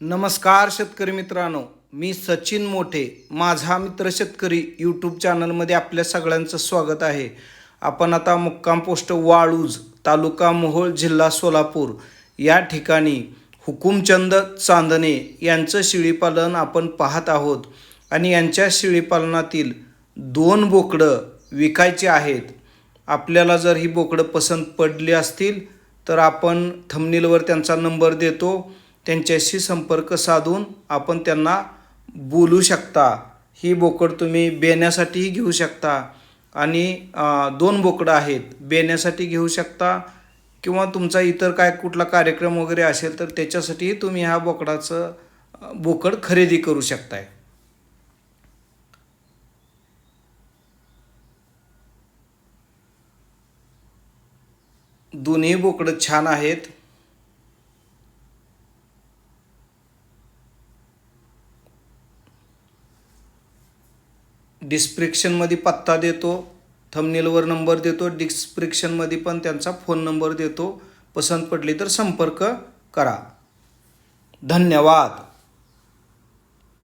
नमस्कार शेतकरी मित्रांनो मी सचिन मोठे माझा मित्र शेतकरी यूट्यूब चॅनलमध्ये आपल्या सगळ्यांचं स्वागत आहे. आपण आता मुक्काम पोस्ट वाळूज तालुका मोहोळ जिल्हा सोलापूर या ठिकाणी हुकुमचंद चांदणे यांचं शेळीपालन आपण पाहत आहोत. आणि यांच्या शेळीपालनातील दोन बोकडं विकायची आहेत. आपल्याला जर ही बोकडं पसंत पडली असतील तर आपण थमनीलवर त्यांचा नंबर देतो. त्यांच्याशी संपर्क साधून आपण त्यांना बोलू शकता. ही बोकड तुम्ही बेण्यासाठीही घेऊ शकता. आणि दोन बोकडं आहेत. बेण्यासाठी घेऊ शकता किंवा तुमचा इतर काय कुठला कार्यक्रम वगैरे असेल तर त्याच्यासाठीही तुम्ही ह्या बोकडाचं बोकड खरेदी करू शकताय. दोन्ही बोकडं छान आहेत. डिस्क्रिप्शनमध्ये पत्ता देतो थंबनेलवर नंबर देतो डिस्क्रिप्शनमध्ये पण त्यांचा फोन नंबर देतो. पसंत पडली तर संपर्क करा. धन्यवाद.